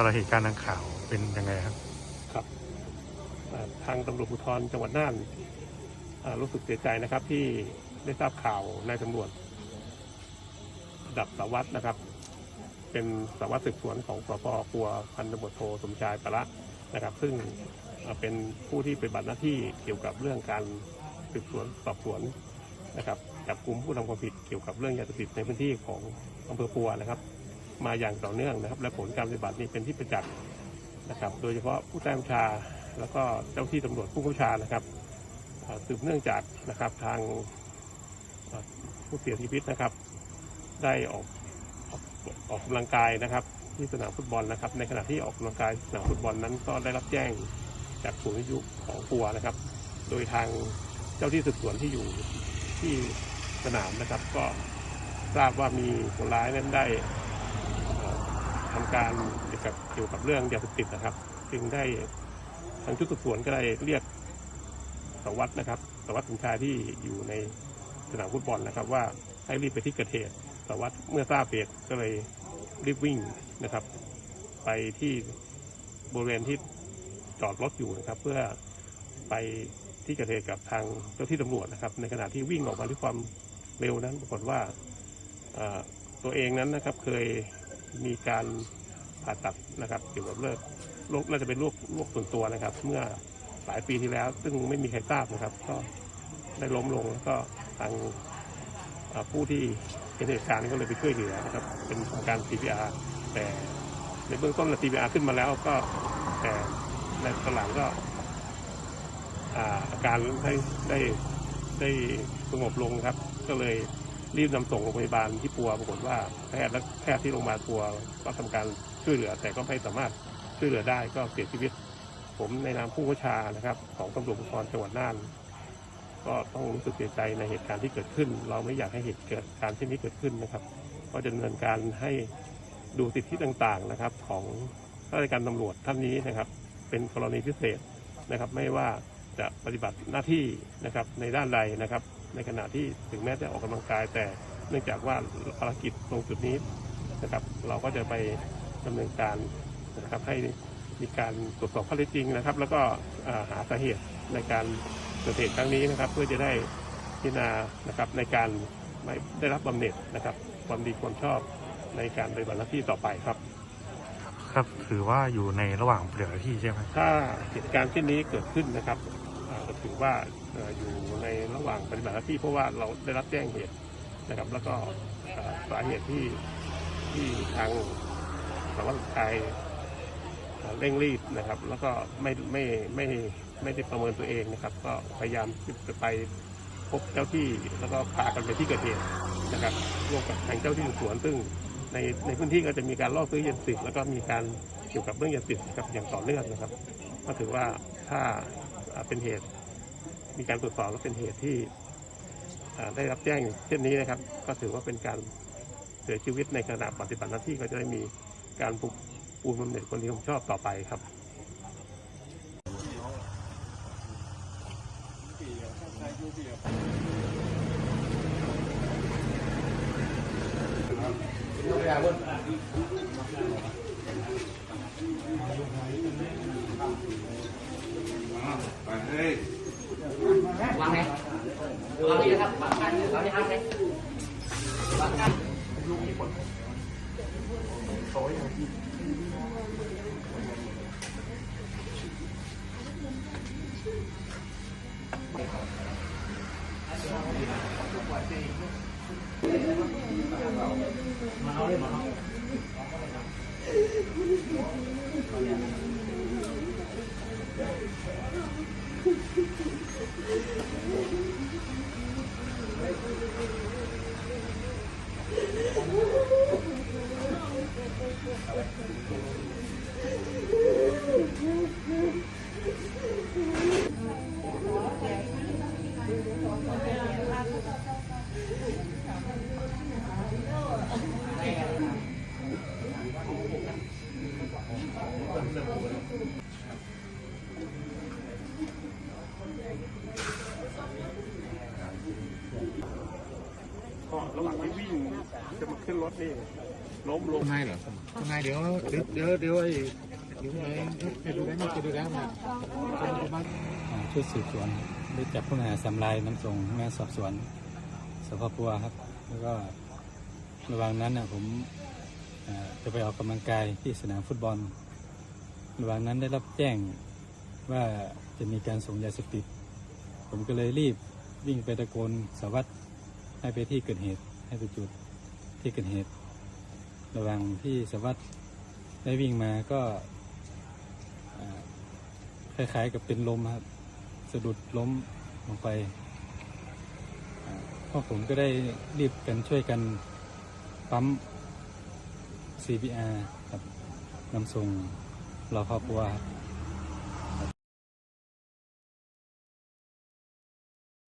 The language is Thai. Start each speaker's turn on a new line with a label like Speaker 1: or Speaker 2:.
Speaker 1: สำหรับเหตุการณ์ดังข่าวเป็นยังไงครับ
Speaker 2: ครับทางตำรวจภูธรจังหวัดน่านรู้สึกเสียใจนะครับที่ได้ทราบข่าวนายตำรวจระดับสารวัตรนะครับ เป็นสารวัตรสืบสวนของสพปัวพันตำรวจโทสมชายประละนะครับ ซึ่งเป็นผู้ที่ปฏิบัติหน้าที่เกี่ยวกับเรื่องการสืบสวนสอบสวนนะครับจับกลุ่มผู้ทำความผิดเกี่ยวกับเรื่องยาเสพติดในพื้นที่ของอำเภอปัวนะครับ มาอย่างต่อเนื่องนะครับ และผลการปฏิบัตินี้เป็นที่ประจักษ์นะครับ โดยเฉพาะผู้ใต้บัญชา แล้วก็เจ้าที่ตำรวจผู้เข้าชานะครับสืบเนื่องจากนะครับทางผู้เสียชีวิตนะครับ ได้ออกออกออกกำลังกายนะครับ ที่สนามฟุตบอลนะครับ ในขณะที่ออกกำลังกายสนามฟุตบอลนั้นก็ได้รับแจ้งจากศูนย์วิทยุของปัวนะครับ โดยทางเจ้าที่สืบสวนที่อยู่ที่สนามนะครับ ก็ทราบว่ามีคนร้ายนั้นได้ ทำการเกี่ยวกับเกี่ยวกับเรื่องยาเสพติดนะครับ จึงได้ทางชุดสืบสวนก็ได้เรียกสวัตรนะครับสารวัตรสมชายที่อยู่ในสนามฟุตบอลนะครับ ว่าให้รีบไปที่เกิดเหตุสารวัตรเมื่อทราบเหตุก็เลยรีบวิ่งนะครับ ไปที่บริเวณที่จอดรถอยู่นะครับ เพื่อไปที่เกิดเหตุกับทางเจ้าที่ตำรวจนะครับ ในขณะที่วิ่งออกมาด้วยความเร็วนั้นปรากฏว่าตัวเองนั้นนะครับเคย มีการผ่าตัดนะครับเกี่ยวกับเรื่องโรคน่าจะเป็นโรคโรคส่วนตัวนะครับ เมื่อหลายปีที่แล้ว ซึ่งไม่มีใครทราบนะครับ ก็ได้ล้มลงแล้วก็ทางผู้ที่เห็นเหตุการณ์ก็เลยไปช่วยเหลือนะครับ เป็นการ CPR แต่ในเบื้องต้นเรา CPR ขึ้นมาแล้วก็แต่ในตอนหลังก็อาอาการได้ได้ได้สงบลงครับ ก็เลย รีบนำส่งโรงพยาบาลที่ปัวปรากฏว่าแพทย์และแพทย์ที่โรงพยาบาลปัวก็ทำการช่วยเหลือ แต่ก็ไม่สามารถช่วยเหลือได้ก็เสียชีวิต ผมในนามผู้ว่าชานะครับ ของตำรวจภูธรจังหวัดน่าน ก็ต้องรู้สึกเสียใจในเหตุการณ์ที่เกิดขึ้น เราไม่อยากให้เหตุเกิดการเช่นนี้เกิดขึ้นนะครับ ก็จะดำเนินการให้ดูสิทธิต่างๆนะครับ ของข้าราชการตำรวจท่านนี้นะครับ เป็นกรณีพิเศษนะครับ ไม่ว่าจะปฏิบัติหน้าที่นะครับในด้านใดนะครับ ในขณะที่ถึงแม้จะออกกำลังกาย แต่เนื่องจากว่าภารกิจตรงจุดนี้นะครับ เราก็จะไปดำเนินการนะครับให้มีการตรวจสอบข้อเท็จจริงนะครับ แล้วก็อ่าหาสาเหตุในการเกิดเหตุครั้งนี้นะครับ เพื่อจะได้พิจารณานะครับในการไม่ได้รับบำเหน็จนะครับความดีความชอบในการปฏิบัติหน้าที่ต่อไปครับ
Speaker 1: ครับถือว่าอยู่ในระหว่างปฏิบัติหน้าที่ใช่ไหม
Speaker 2: ถ้าเหตุการณ์เช่นนี้เกิดขึ้นนะครับอ่าก็ ถือว่าอยู่ในระหว่างปฏิบัติหน้าที่เพราะว่าเราได้รับแจ้งเหตุนะครับ แล้วก็สาเหตุที่ที่ทางสารวัตรชายเร่งรีบนะครับ แล้วก็ไม่ไม่ไม่ไม่ได้ประเมินตัวเองนะครับ ก็พยายามที่จะไปพบเจ้าที่แล้วก็พากันไปที่เกิดเหตุนะครับร่วมกับทางเจ้าที่สวนซึ่งในในพื้นที่ก็จะมีการล่อซื้อยาติดแล้วก็มีการเกี่ยวกับเรื่องยาติดนะครับอย่างต่อเนื่องนะครับ ก็ถือว่าถ้าเป็นเหตุ มีการตรวจสอบแล้วเป็นเหตุที่ได้รับแจ้งเช่นนี้นะครับ ก็ถือว่าเป็นการเสียชีวิตในขณะปฏิบัติหน้าที่ก็จะได้มีการปูปูนบำเหน็จคนที่ผมชอบต่อไปครับ
Speaker 3: วางไหนวางนี่นะครับวางกันวางนี่ครับไหนวางกันมาเอาเลยมาเอา
Speaker 2: ก็ระหว่างที่วิ่งจะมาขึ้นรถนี่ล้มลง
Speaker 4: ทนายเหรอทนายเดี๋ยวเดี๋ยวเดี๋ยวเดี๋ยวไอ้เดี๋ยวไอ้จะดูได้ไหมจะดูได้ไหมา
Speaker 5: ชุดสืบสวนได้จับผู้ต้องหาสำรายนำส่งพนักงานสอบสวนสพปัวครับ แล้วก็ระหว่างนั้นนะผมจะไปออกกำลังกายที่สนามฟุตบอล ระหว่างนั้นได้รับแจ้งว่าจะมีการส่งยาเสพติด ผมก็เลยรีบวิ่งไปตะโกนสารวัสดให้ไปที่เกิดเหตุให้ไปจุดที่เกิดเหตุ ระหว่างที่สารวัสดได้วิ่งมาก็คล้ายๆกับเป็นลมครับสะดุดล้มลงไปอ่าพวกผมก็ได้รีบกันช่วยกันปั๊ม CPR ครับนำส่ง รอพอปัวครับ